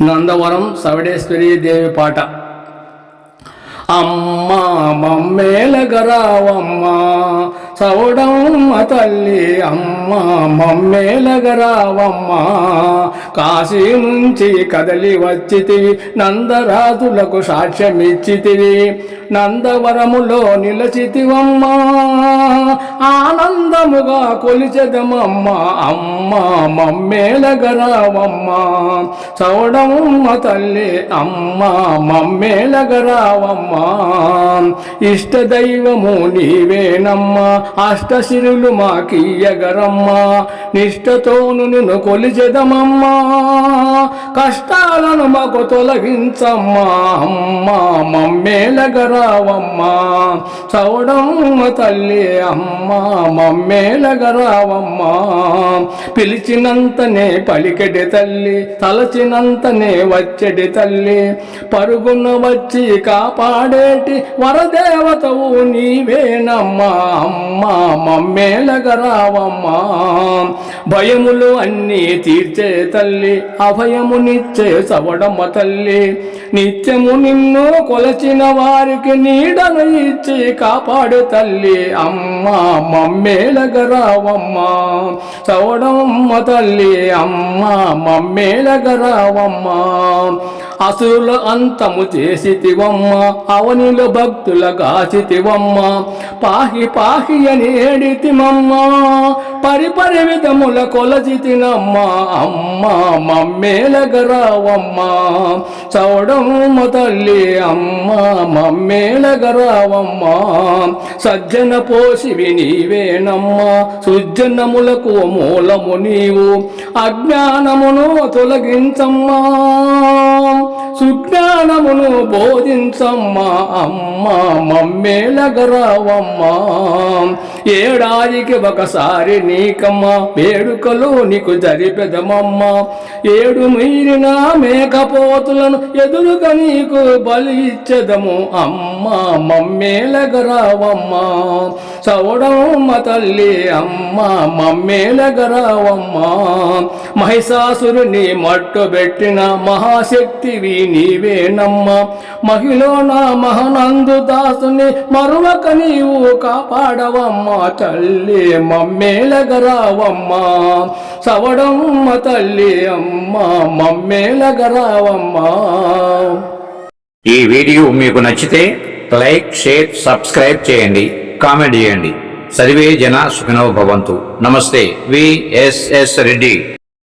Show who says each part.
Speaker 1: నందవరం సవడేశ్వరి దేవి పాట. అమ్మా మమ్మేలగరావమ్మా సౌడమ్మ తల్లి అమ్మా మమ్మేలగరావమ్మ కాశీ నుంచి కదలి వచ్చితివి నందరాజులకు సాక్ష్యమిచ్చితివి నందవరములో నిలచితివమ్మా. ఆనందముగా కొలిచెదమమ్మా అమ్మా మమ్మేలగరావమ్మ చౌడమ్మ తల్లి అమ్మా మమ్మేలగరావమ్మ ఇష్ట దైవము నీవేనమ్మా అష్టశిరులు మాకియ్యగరమ్మా. నిష్టతోను నిన్ను కొలిచెదమమ్మా. కష్టాలను మాకు తొలగించమ్మా అమ్మా మమ్మేలగరావమ్మా. చౌడమ్మ తల్లి అమ్మా మమ్మేలగరావమ్మా. పిలిచినంతనే పలికెడి తల్లి తలచినంతనే వచ్చెడి తల్లి. పరుగున వచ్చి కాపాడేటి వరదేవతవు నీవేనమ్మా అమ్మా మమ్మేలగరావమ్మా. భయములు అన్నీ తీర్చే తల్లి అభయమునిచ్చే సవడమ్మ తల్లి నిత్యము నిన్ను కొలచిన వారికి నీడను ఇచ్చి కాపాడు తల్లి. అమ్మ మమ్మేలగరావమ్మా చవడమ్మ తల్లి. అమ్మ మమ్మేలగరావమ్మా అసురుల అంతము చేసితివమ్మ. అవనిలో భక్తుల గాచితివమ్మ పాహి పాహి అని ఏడితిమమ్మ. పరిపరి విధముల కొలచితినమ్మ. అమ్మ మమ్మేలగరావమ్మ చౌడమ్మ తల్లి అమ్మ మమ్మేళగరావమ్మా సజ్జన పోసివి నీవేనమ్మా సుజ్జనములకు మూలము నీవు అజ్ఞానమును తొలగించమ్మా సుజ్ఞానమును బోధించమ్మా అమ్మా మమ్మేళగరావమ్మా ఏడాదికి ఒకసారి నీకమ్మ వేడుకలు నీకు జరిపెదమమ్మ. ఏడు మీరిన మేకపోతులను ఎదురుగా నీకు బలి ఇచ్చెదము అమ్మా మమ్మేలగరావమ్మ. చవడమ్మ తల్లి అమ్మా మమ్మేలగరావమ్మ. మహిషాసురుని మట్టు పెట్టిన మహాశక్తివి నీవేనమ్మ. మహిళ నా మహనందు దాసుని మరువక నీవు కాపాడవమ్మ. తల్లి మమ్మేలగరావమ్మా సవడమ్మ తల్లి అమ్మ మమ్మేలగరావమ్మా
Speaker 2: ఈ వీడియో మీకు నచ్చితే లైక్ షేర్ సబ్స్క్రైబ్ చేయండి కామెంట్ చేయండి. సర్వే జన సుఖినో భవంతు. నమస్తే విఎస్ఎస్ రెడ్డి.